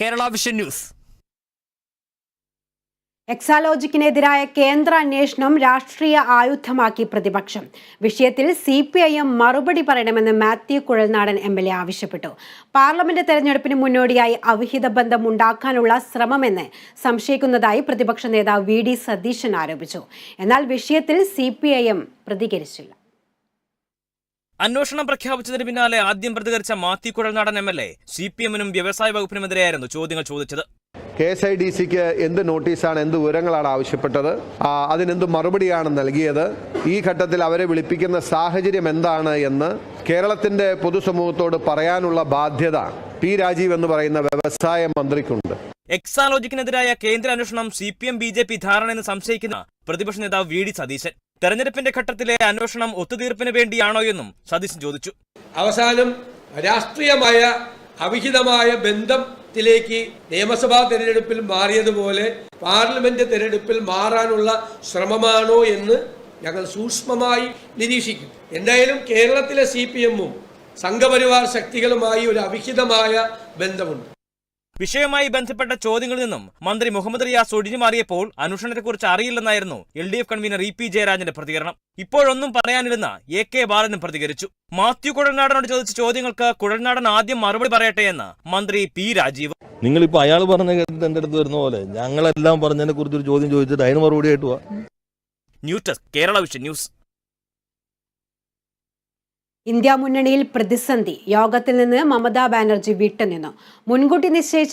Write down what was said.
Kerala vision news. എക്സാലോജിക്കിനെതിരായ കേന്ദ്ര അന്വേഷണം രാഷ്ട്രീയ ആയുധമാക്കി പ്രതിപക്ഷം. വിഷയത്തിൽ സി പി ഐ എം മറുപടി പറയണമെന്ന് Mathew Kuzhalnadan M L A ആവശ്യപ്പെട്ടു. പാർലമെന്റ് തെരഞ്ഞെടുപ്പിന് മുന്നോടിയായി അവിഹിത ബന്ധം ഉണ്ടാക്കാനുള്ള ശ്രമമെന്ന് സംശയിക്കുന്നതായി പ്രതിപക്ഷ നേതാവ് വി ഡി സതീശൻ ആരോപിച്ചു. എന്നാൽ വിഷയത്തിൽ സി പ്രതികരിച്ചില്ല. അന്വേഷണം പ്രഖ്യാപിച്ചതിന് പിന്നാലെ ആദ്യം പ്രതികരിച്ച Mathew Kuzhalnadan M L A C P എമ്മിനും വ്യവസായ വകുപ്പിനുമെതിരെയായിരുന്നു ചോദ്യങ്ങൾ ചോദിച്ചത്. കെ എസ് ഐ ഡി സിക്ക് എന്ത് നോട്ടീസാണ് എന്ത് വിവരങ്ങളാണ് ആവശ്യപ്പെട്ടത് അതിനെന്ത് മറുപടിയാണ് നൽകിയത് ഈ ഘട്ടത്തിൽ അവരെ വിളിപ്പിക്കുന്ന സാഹചര്യം എന്താണ് എന്ന് കേരളത്തിന്റെ പൊതുസമൂഹത്തോട് പറയാനുള്ള ബാധ്യത പി രാജീവ് എന്ന് പറയുന്ന വ്യവസായ മന്ത്രിക്കുണ്ട്. എക്സാലോജിക്കിനെതിരായ കേന്ദ്ര അന്വേഷണം C P M B J P ധാരണ എന്ന് സംശയിക്കുന്ന പ്രതിപക്ഷ നേതാവ് വി ഡി സതീശൻ. തെരഞ്ഞെടുപ്പിന്റെ ഘട്ടത്തിലെ അന്വേഷണം ഒത്തുതീർപ്പിന് വേണ്ടിയാണോ എന്നും സതീശൻ ചോദിച്ചു. അവസാനം രാഷ്ട്രീയമായ അവിഹിതമായ ബന്ധത്തിലേക്ക് നിയമസഭാ തെരഞ്ഞെടുപ്പിൽ മാറിയതുപോലെ പാർലമെന്റ് തെരഞ്ഞെടുപ്പിൽ മാറാനുള്ള ശ്രമമാണോ എന്ന് ഞങ്ങൾ സൂക്ഷ്മമായി നിരീക്ഷിക്കും. എന്തായാലും കേരളത്തിലെ സി പി എമ്മും സംഘപരിവാർ ശക്തികളുമായി ഒരു അവിഹിതമായ ബന്ധമുണ്ട്. വിഷയവുമായി ബന്ധപ്പെട്ട ചോദ്യങ്ങളിൽ നിന്നും മന്ത്രി മുഹമ്മദ് റിയാസ് ഒഴിഞ്ഞു മാറിയപ്പോൾ അന്വേഷണത്തെക്കുറിച്ച് അറിയില്ലെന്നായിരുന്നു L D F convener E P ജയരാജന്റെ പ്രതികരണം. ഇപ്പോഴൊന്നും പറയാനിരുന്ന എ കെ ബാലനും പ്രതികരിച്ചു. മാത്യു കുഴൽനാടനോട് ചോദിച്ച ചോദ്യങ്ങൾക്ക് കുഴൽനാടൻ ആദ്യം മറുപടി പറയട്ടെ എന്ന് മന്ത്രി പി രാജീവ്. നിങ്ങളിപ്പോ അയാൾ പറഞ്ഞ എന്റെ അടുത്ത് വരുന്ന പോലെ ഞങ്ങളെല്ലാം പറഞ്ഞതിനെ കുറിച്ച് ഒരു ചോദ്യം ചോദിച്ചിട്ട് അതിന് മറുപടി ആയിട്ട് news desk Kerala vision news. India മുന്നണിയിൽ പ്രതിസന്ധി. യോഗത്തിൽ നിന്ന് മമതാ ബാനർജി വിട്ടുനിന്നു. മുൻകൂട്ടി നിശ്ചയിച്ച